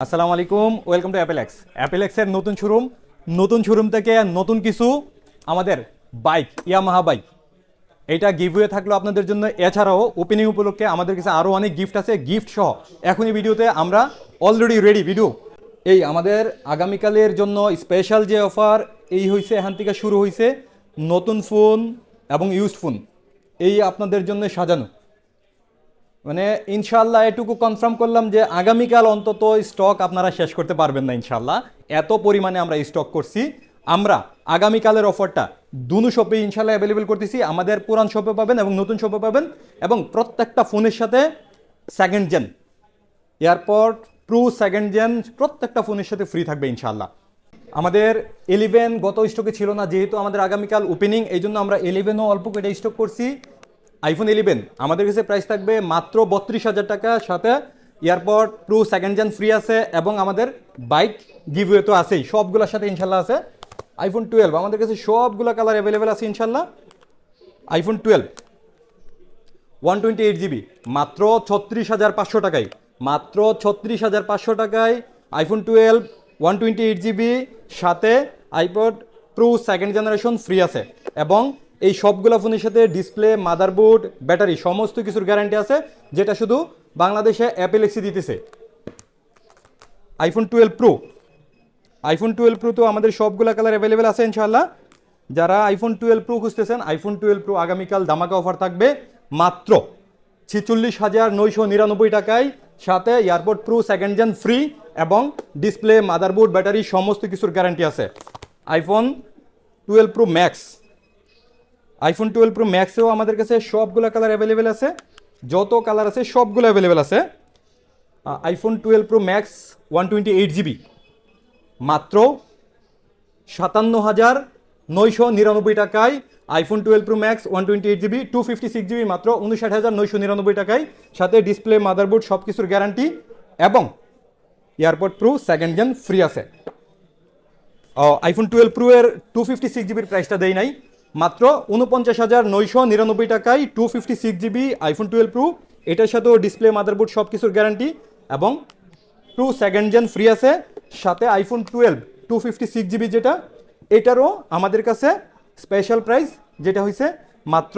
আসসালামু আলাইকুম welcome to অ্যাপেলেক্স অ্যাপেলেক্সের নতুন শোরুম নতুন শোরুম থেকে নতুন কিছু, আমাদের বাইক ইয়ামাহা বাইক এটা গিভওয়ে থাকল আপনাদের জন্য। এছাড়াও ওপেনিং উপলক্ষে আমাদের কাছে আরও অনেক গিফট আছে। গিফট সহ এখনই ভিডিওতে আমরা অলরেডি রেডি ভিডিও এই আমাদের আগামীকালের জন্য স্পেশাল যে অফার এই হয়েছে এখান থেকে শুরু হয়েছে নতুন ফোন এবং ইউজ ফোন এই আপনাদের জন্য সাজানো। মানে ইনশাল্লাহ এটুকু কনফার্ম করলাম যে আগামীকাল অন্তত স্টক আপনারা শেষ করতে পারবেন না ইনশাল্লাহ এত পরিমাণে আমরা স্টক করছি। আমরা আগামীকালের অফারটা দুনো শপে ইনশাল্লাহ অ্যাভেলেবেল করতেছি। আমাদের পুরান শপে পাবেন এবং নতুন শপে পাবেন এবং প্রত্যেকটা ফোনের সাথে second gen AirPods Pro second gen প্রত্যেকটা ফোনের সাথে ফ্রি থাকবে ইনশাল্লাহ আমাদের ইলেভেন গত স্টকে ছিল না, যেহেতু আমাদের আগামীকাল ওপেনিং এই জন্য আমরা ইলেভেনও অল্প কেটে স্টক করছি। আইফোন ইলেভেন আমাদের কাছে প্রাইস থাকবে মাত্র বত্রিশ হাজার টাকা সাথে AirPods Pro second gen free আছে এবং আমাদের বাইক গিভওয়ে তো আছেই, সবগুলোর সাথে ইনশাল্লাহ আছে। আইফোন টুয়েলভ আমাদের কাছে সবগুলো কালার অ্যাভেলেবেল আছে ইনশাল্লাহ। IPhone twelve one twenty eight GB মাত্র ছত্রিশ হাজার পাঁচশো টাকায়, মাত্র ছত্রিশ হাজার পাঁচশো টাকায় iPhone twelve one twenty eight GB সাথে AirPods Pro second generation free আছে এবং এই সবগুলো ফোনের সাথে ডিসপ্লে, মাদারবোর্ড, ব্যাটারি সমস্ত কিছুর গ্যারান্টি আছে, যেটা শুধু বাংলাদেশে অ্যাপেল অ্যাপেলেক্সি দিতেছে। IPhone twelve Pro iPhone twelve Pro তো আমাদের সবগুলো কালার অ্যাভেলেবেল আছে ইনশাল্লাহ যারা আইফোন টুয়েলভ প্রো খুঁজতেছেন আইফোন টুয়েলভ প্রো আগামীকাল ধামাকা অফার থাকবে মাত্র ছেচল্লিশ হাজার নয়শো নিরানব্বই টাকায়। সাথে AirPods Pro second gen free এবং ডিসপ্লে মাদারবোর্ড, ব্যাটারি সমস্ত কিছুর গ্যারান্টি আছে। IPhone twelve Pro Max iPhone twelve Pro ম্যাক্সেও আমাদের কাছে সবগুলো কালার অ্যাভেলেবেল আছে। যত কালার আছে, সবগুলো অ্যাভেলেবেল আছে। IPhone twelve Pro Max one twenty eight GB মাত্র সাতান্ন হাজার নয়শো নিরানব্বই টাকায় iPhone twelve Pro Max one twenty eight GB two fifty six GB মাত্র উনষাট হাজার নয়শো নিরানব্বই টাকায়। সাথে ডিসপ্লে মাদারবোর্ড সব কিছুর গ্যারান্টি এবং AirPods Pro second gen free আছে। আইফোন টুয়েলভ প্রো এর টু ফিফটি সিক্স জিবির প্রাইসটা দেয় নাই। মাত্র উনপঞ্চাশ হাজার নয়শো নিরানব্বই টাকায় two fifty six GB iPhone twelve Pro এটার সাথেও ডিসপ্লে মাদারবোর্ড সব কিছুর গ্যারান্টি এবং টু সেকেন্ড জেন ফ্রি আছে। সাথে iPhone twelve two fifty six GB যেটা, এটারও আমাদের কাছে স্পেশাল প্রাইস যেটা হয়েছে মাত্র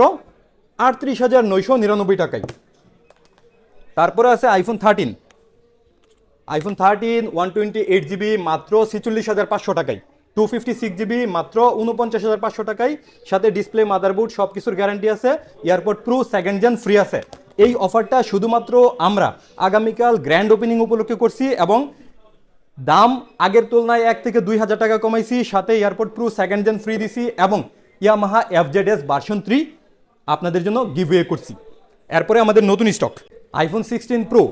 আটত্রিশ হাজার নয়শো নিরানব্বই টাকায়। তারপরে আছে iPhone thirteen iPhone thirteen one twenty eight GB মাত্র ছেচল্লিশ হাজার পাঁচশো টাকায়। টু ফিফটি সিক্স জিবি মাত্র উনপঞ্চাশ হাজার পাঁচশো টাকায়। সাথে ডিসপ্লে মাদারবোর্ড সব কিছুর গ্যারান্টি আছে। AirPods Pro second gen free আছে। এই অফারটা শুধুমাত্র আমরা আগামীকাল গ্র্যান্ড ওপেনিং উপলক্ষে করছি এবং দাম আগের তুলনায় এক থেকে দুই হাজার টাকা কমাইছি। সাথে AirPods Pro second gen free দিছি এবং Yamaha FZ S version three আপনাদের জন্য গিভওয়ে করছি। এরপরে আমাদের নতুন স্টক আইফোন সিক্সটিন প্রো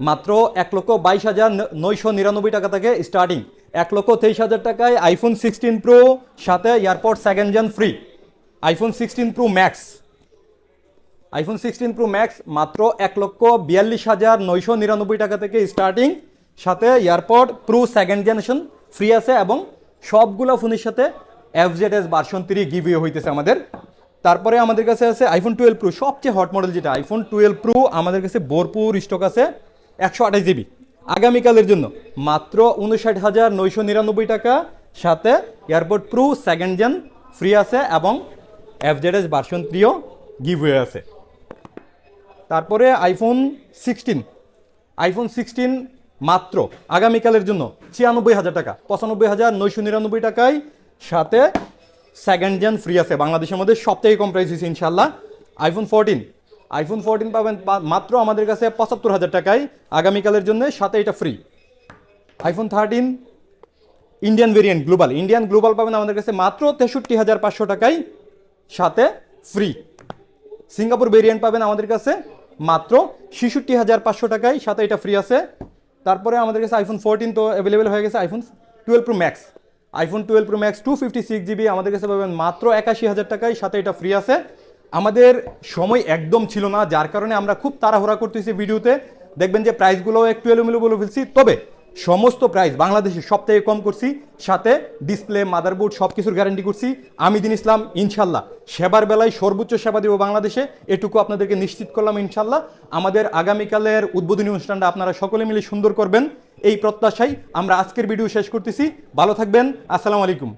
মাত্র এক লক্ষ বাইশ হাজার নয়শো নিরানব্বই টাকা থেকে স্টার্টিং এক লক্ষ তেইশ হাজার টাকায় আইফোন সিক্সটিন প্রো সাথে AirPods second gen free iPhone sixteen Pro Max iPhone sixteen Pro Max মাত্র এক লক্ষ বিয়াল্লিশ হাজার নয়শো নিরানব্বই টাকা থেকে স্টার্টিং সাথে AirPods Pro second generation free আছে এবং সবগুলো ফোনের সাথে F Z S version three giveaway হইতেছে আমাদের। তারপরে আমাদের কাছে আছে আইফোন টুয়েলভ প্রো সবচেয়ে হট মডেল যেটা আইফোন টুয়েলভ প্রো আমাদের কাছে ভরপুর স্টক আছে একশো আঠাশ জিবি আগামীকালের জন্য। মাত্র উনষাট হাজার নয়শো নিরানব্বই টাকা। সাথে AirPods Pro second gen free আছে এবং এফজেড এস ভার্সন থ্রিও গিভওয়ে আছে। তারপরে আইফোন সিক্সটিন। আইফোন সিক্সটিন মাত্র আগামীকালের জন্য ছিয়ানব্বই হাজার টাকা। পঁচানব্বই হাজার নয়শো নিরানব্বই টাকায়। সাথে সেকেন্ড জেন ফ্রি আছে। বাংলাদেশের মধ্যে সব থেকে কম প্রাইস হয়েছে ইনশাল্লাহ আইফোন ফোরটিন। আইফোন ফোরটিন পাবেন মাত্র আমাদের কাছে পঁচাত্তর হাজার টাকায়। আগামীকালের জন্য সাথে এটা free iPhone thirteen Indian variant global Indian global পাবেন আমাদের কাছে মাত্র তেষট্টি হাজার পাঁচশো টাকায়, সাথে ফ্রি সিঙ্গাপুর ভেরিয়েন্ট পাবেন আমাদের কাছে মাত্র ছেষট্টি হাজার পাঁচশো টাকায়, সাথে এটা ফ্রি আছে। তারপরে আমাদের কাছে আইফোন ফোরটিন তো অ্যাভেলেবেল হয়ে গেছে iPhone twelve Pro Max iPhone twelve Pro Max two fifty six GB আমাদের কাছে পাবেন মাত্র একাশি হাজার টাকায়, সাথে এটা ফ্রি আছে। আমাদের সময় একদম ছিল না, যার কারণে আমরা খুব তাড়াহুড়া করতেছি ভিডিওতে। দেখবেন যে প্রাইসগুলোও একটু এলোমেলো বলে ফেলছি। তবে সমস্ত প্রাইস বাংলাদেশে সব থেকে কম করছি, সাথে ডিসপ্লে, মাদারবোর্ড সব কিছুর গ্যারান্টি করছি। আমি দিন ইসলাম, ইনশাল্লাহ। সেবার বেলায় সর্বোচ্চ সেবা দেব বাংলাদেশে। এটুকু আপনাদেরকে নিশ্চিত করলাম, ইনশাল্লাহ। আমাদের আগামীকালের উদ্বোধনী অনুষ্ঠানটা আপনারা সকলে মিলে সুন্দর করবেন। এই প্রত্যাশায় আমরা আজকের ভিডিও শেষ করতেছি। ভালো থাকবেন। আসসালামু আলাইকুম।